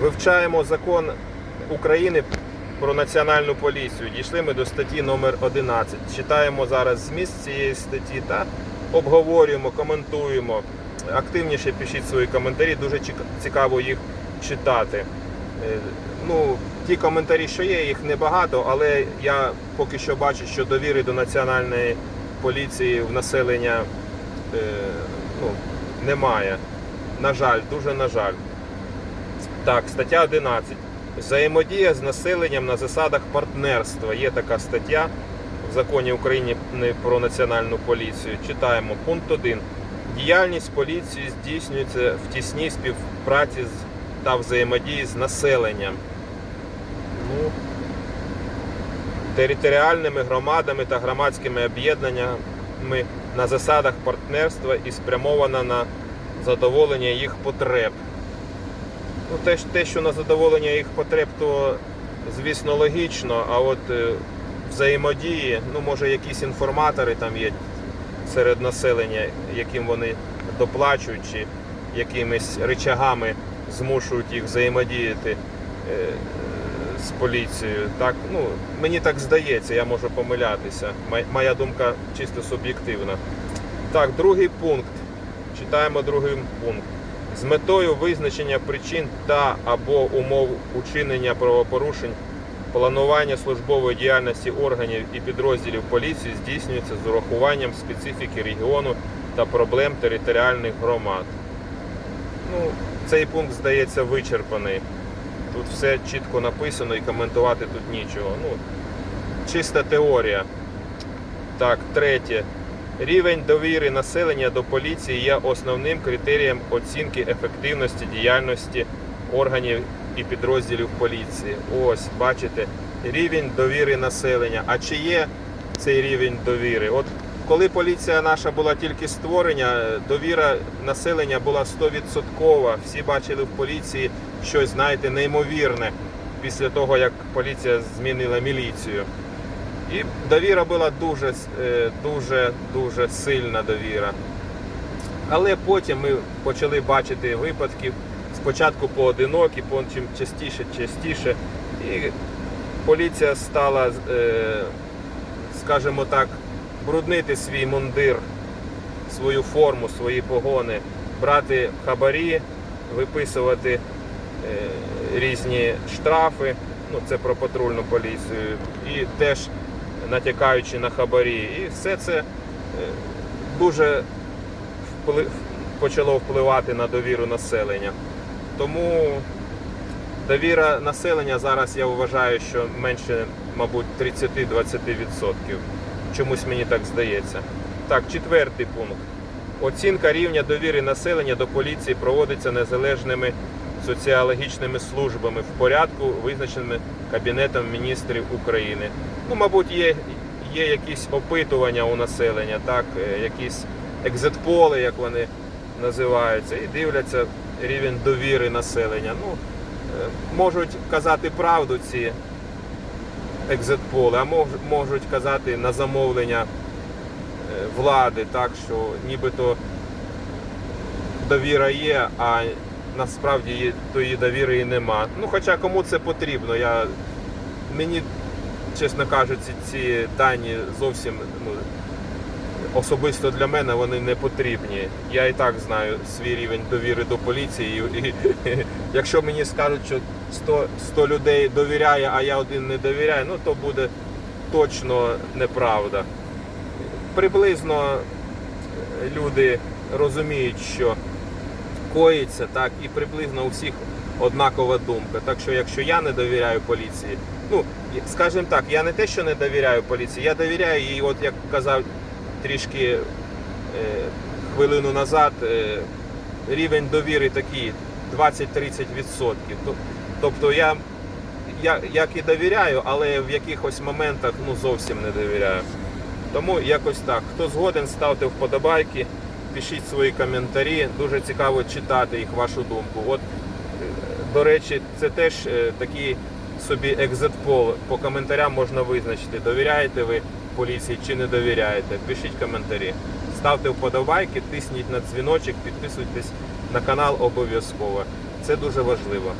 Вивчаємо закон України про національну поліцію. Дійшли ми до статті номер 11. Читаємо зараз зміст цієї статті та обговорюємо, коментуємо. Активніше пишіть свої коментарі, дуже цікаво їх читати. Е, Ну, ті коментарі, що є, їх небагато, але я поки що бачу, що довіри до національної поліції в населення е, ну, немає. На жаль, дуже на жаль. Так, стаття 11. Взаємодія з населенням на засадах партнерства. Є така стаття в законі України про національну поліцію. Читаємо пункт 1. Діяльність поліції здійснюється в тісній співпраці та взаємодії з населенням. Ну, територіальними громадами та громадськими об'єднаннями на засадах партнерства і спрямована на задоволення їх потреб. Ну, те, те, що на задоволення їх потреб, то звісно логічно, а от е, взаємодії, ну може якісь інформатори там є серед населення, яким вони доплачують, чи якимись речагами змушують їх взаємодіяти е, з поліцією. Так, ну, мені так здається, я можу помилятися. Моя думка чисто суб'єктивна. Так, другий пункт. Читаємо другий пункт. З метою визначення причин та або умов учинення правопорушень планування службової діяльності органів і підрозділів поліції здійснюється з урахуванням специфіки регіону та проблем територіальних громад. Ну, цей пункт здається вичерпаний. Тут все чітко написано і коментувати тут нічого. Ну, чиста теорія. Так, третє. Рівень довіри населення до поліції є основним критерієм оцінки ефективності діяльності органів і підрозділів поліції. Ось, бачите, рівень довіри населення. А чи є цей рівень довіри? От коли поліція наша була тільки створення, довіра населення була 100%. Всі бачили в поліції щось, знаєте, неймовірне після того, як поліція змінила міліцію. І довіра була дуже, е, дуже, дуже сильна довіра. Але потім ми почали бачити випадків спочатку поодинокі, потім частіше, частіше. І поліція стала, е, скажімо так, бруднити свій мундир, свою форму, свої погони, брати хабарі, виписувати е, різні штрафи. Ну, це про патрульну поліцію. І теж натякаючи на хабарі. І все це е, дуже впли- почало впливати на довіру населення. Тому довіра населення зараз я вважаю, що менше, мабуть, 30-20%. Чомусь мені так здається. Так, четвертий пункт. Оцінка рівня довіри населення до поліції проводиться незалежними соціологічними службами в порядку, визначеними Кабінетом міністрів України. Ну, мабуть, є, є якісь опитування у населення, так, е, якісь екзитполи, як вони називаються, і дивляться рівень довіри населення. Ну, е, можуть казати правду ці екзитполи, а можуть казати на замовлення е, влади, так що нібито довіра є, а насправді тої довіри і нема. Ну, хоча кому це потрібно, я, мені, чесно кажучи, ці дані зовсім ну, особисто для мене вони не потрібні. Я і так знаю свій рівень довіри до поліції. І, якщо мені скажуть, що 100, 100 людей довіряє, а я один не довіряю, ну то буде точно неправда. Приблизно е, люди розуміють, що коїться, так, і приблизно у всіх однакова думка. Так що, якщо я не довіряю поліції, ну скажімо так, я не те, що не довіряю поліції, я довіряю їй, от як казав трішки е, хвилину назад, е, рівень довіри такий 20-30%. Тобто я, я як і довіряю, але в якихось моментах ну, зовсім не довіряю. Тому якось так. Хто згоден, ставте вподобайки, пишіть свої коментарі. Дуже цікаво читати їх, вашу думку. От, е, до речі, це теж е, такий собі екзитпол. По коментарям можна визначити, довіряєте ви поліції чи не довіряєте. Пишіть коментарі. Ставте вподобайки, тисніть на дзвіночок, підписуйтесь на канал обов'язково. Це дуже важливо.